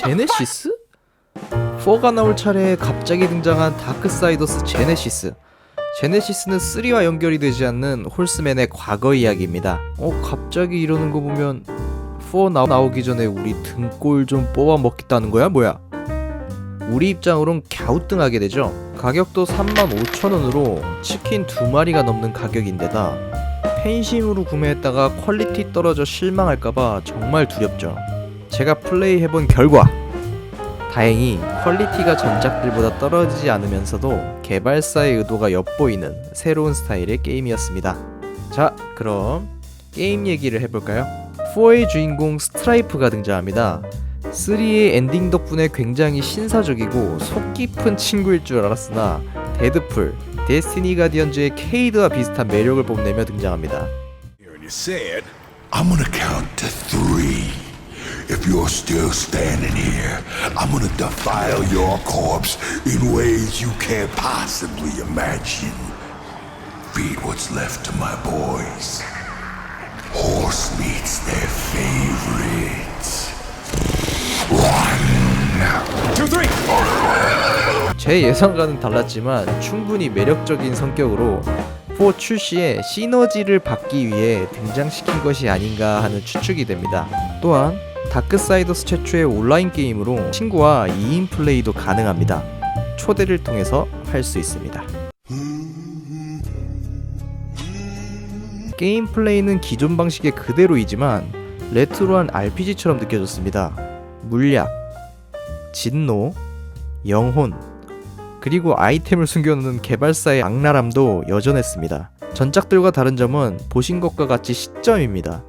제네시스? 4가 나올 차례에 갑자기 등장한 다크사이더스 제네시스. 제네시스는 3와 연결이 되지 않는 홀스맨의 과거 이야기입니다. 어, 갑자기 이러는 거 보면 4 나, 나오기 전에 우리 등골 좀 뽑아 먹겠다는 거야? 뭐야? 우리 입장으론 갸우뚱하게 되죠. 가격도 35,000원으로 치킨 두 마리가 넘는 가격인데다 팬심으로 구매했다가 퀄리티 떨어져 실망할까봐 정말 두렵죠. 제가 플레이해본 결과 다행히 퀄리티가 전작들보다 떨어지지 않으면서도 개발사의 의도가 엿보이는 새로운 스타일의 게임이었습니다. 자, 그럼 게임 얘기를 해볼까요? 4의 주인공 스트라이프가 등장합니다. 3의 엔딩 덕분에 굉장히 신사적이고 속 깊은 친구일 줄 알았으나 데드풀, 데스티니 가디언즈의 케이드와 비슷한 매력을 뽐내며 등장합니다. If you're still standing here, I'm gonna defile your corpse in ways you can't possibly imagine. Feed what's left to my boys. Horse meat's their favorite. two, three. 제 예상과는 달랐지만 충분히 매력적인 성격으로 4 출시에 시너지를 받기 위해 등장시킨 것이 아닌가 하는 추측이 됩니다. 또한 다크사이더스 최초의 온라인 게임으로 친구와 2인 플레이도 가능합니다. 초대를 통해서 할 수 있습니다. 게임 플레이는 기존 방식의 그대로이지만 레트로한 RPG처럼 느껴졌습니다. 물약, 진노, 영혼, 그리고 아이템을 숨겨놓는 개발사의 악랄함도 여전했습니다. 전작들과 다른 점은 보신 것과 같이 시점입니다.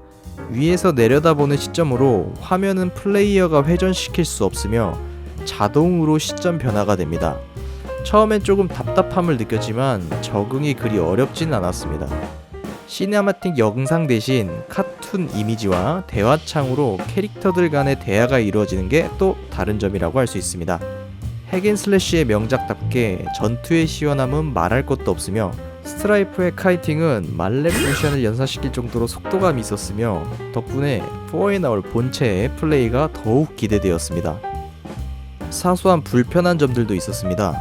위에서 내려다보는 시점으로 화면은 플레이어가 회전시킬 수 없으며 자동으로 시점 변화가 됩니다. 처음엔 조금 답답함을 느꼈지만 적응이 그리 어렵진 않았습니다. 시네마틱 영상 대신 카툰 이미지와 대화창으로 캐릭터들 간의 대화가 이루어지는 게 또 다른 점이라고 할 수 있습니다. 핵앤슬래시의 명작답게 전투의 시원함은 말할 것도 없으며 스트라이프의 카이팅은 말레포션을 연사시킬 정도로 속도감이 있었으며 덕분에 4에 나올 본체의 플레이가 더욱 기대되었습니다. 사소한 불편한 점들도 있었습니다.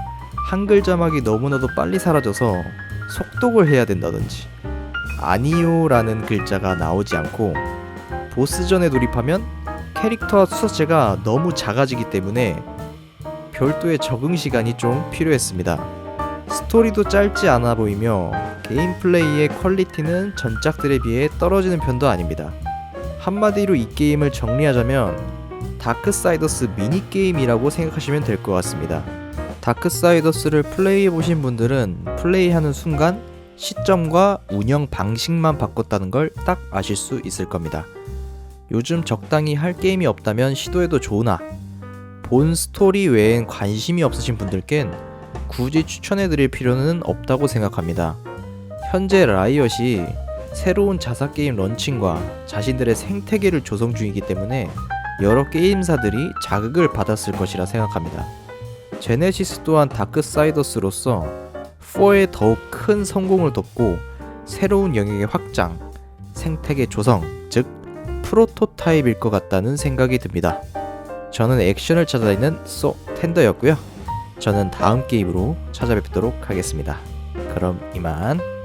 한글 자막이 너무나도 빨리 사라져서 속독을 해야 된다든지 아니요라는 글자가 나오지 않고 보스전에 돌입하면 캐릭터와 수서체가 너무 작아지기 때문에 별도의 적응 시간이 좀 필요했습니다. 스토리도 짧지 않아 보이며 게임 플레이의 퀄리티는 전작들에 비해 떨어지는 편도 아닙니다. 한마디로 이 게임을 정리하자면 다크사이더스 미니게임이라고 생각하시면 될 것 같습니다. 다크사이더스를 플레이해 보신 분들은 플레이하는 순간 시점과 운영 방식만 바꿨다는 걸 딱 아실 수 있을 겁니다. 요즘 적당히 할 게임이 없다면 시도해도 좋으나 본 스토리 외엔 관심이 없으신 분들겐 굳이 추천해드릴 필요는 없다고 생각합니다. 현재 라이엇이 새로운 자사 게임 런칭과 자신들의 생태계를 조성 중이기 때문에 여러 게임사들이 자극을 받았을 것이라 생각합니다. 제네시스 또한 다크사이더스로서 4의 더욱 큰 성공을 돕고 새로운 영역의 확장, 생태계 조성, 즉 프로토타입일 것 같다는 생각이 듭니다. 저는 액션을 찾아다니는 소 텐더였고요. 저는 다음 게임으로 찾아뵙도록 하겠습니다. 그럼 이만.